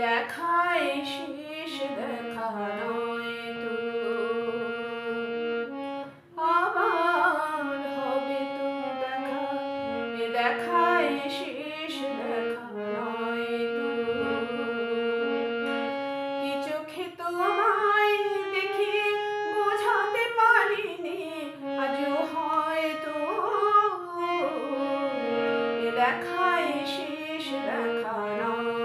দেখায় শেষ দেখা নয় তো। আবার হবে তো দেখা দেখায় শেষ দেখা নয় তো। কি চোখে তোমায় দেখি বোঝাতে পারিনি, আজও হয়তো। এ দেখায় শেষ দেখা নয়।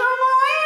অসময়ে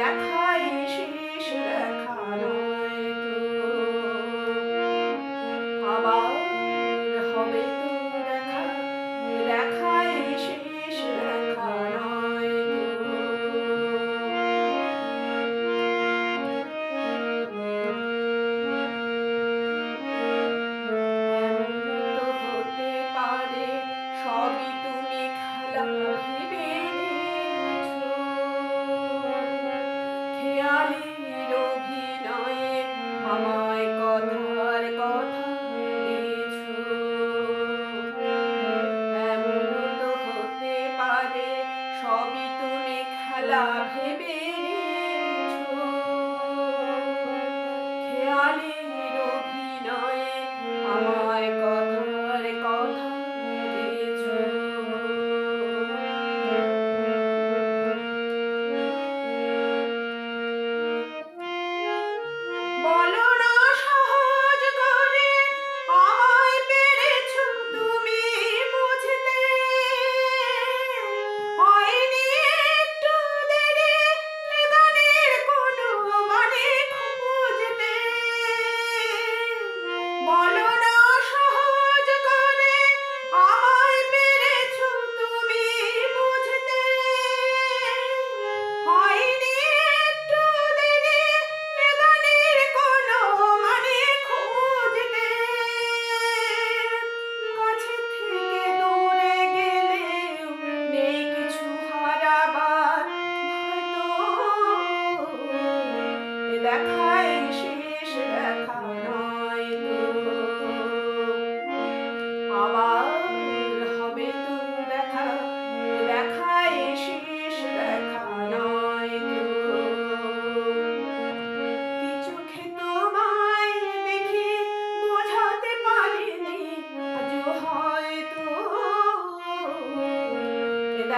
back খেয়ালের আমায় হতে পারে সবই তুমি খেলা ভেবে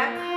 back.